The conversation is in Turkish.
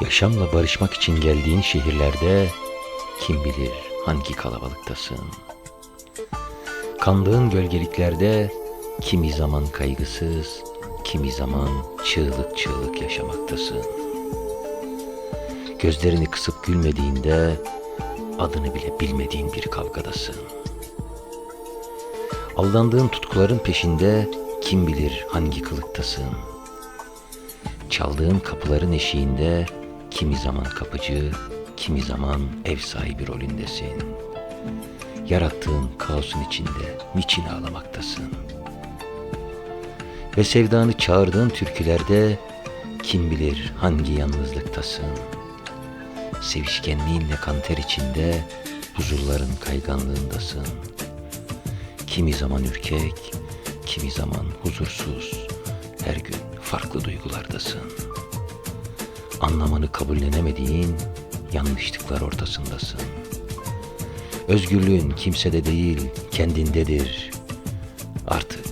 Yaşamla barışmak için geldiğin şehirlerde kim bilir hangi kalabalıktasın. Kandığın gölgeliklerde kimi zaman kaygısız, kimi zaman çığlık çığlık yaşamaktasın. Gözlerini kısıp gülmediğinde adını bile bilmediğin bir kavgadasın. Aldandığın tutkuların peşinde kim bilir hangi kılıktasın. Çaldığın kapıların eşiğinde kimi zaman kapıcı, kimi zaman ev sahibi rolündesin. Yarattığın kaosun içinde niçin ağlamaktasın? Ve sevdanı çağırdığın türkülerde kim bilir hangi yalnızlıktasın? Sevişkenliğinle kanter içinde huzurların kayganlığındasın. Kimi zaman ürkek, kimi zaman huzursuz, her gün farklı duygulardasın. Anlamanı kabullenemediğin yanlışlıklar ortasındasın. Özgürlüğün kimsede değil, kendindedir. Artık.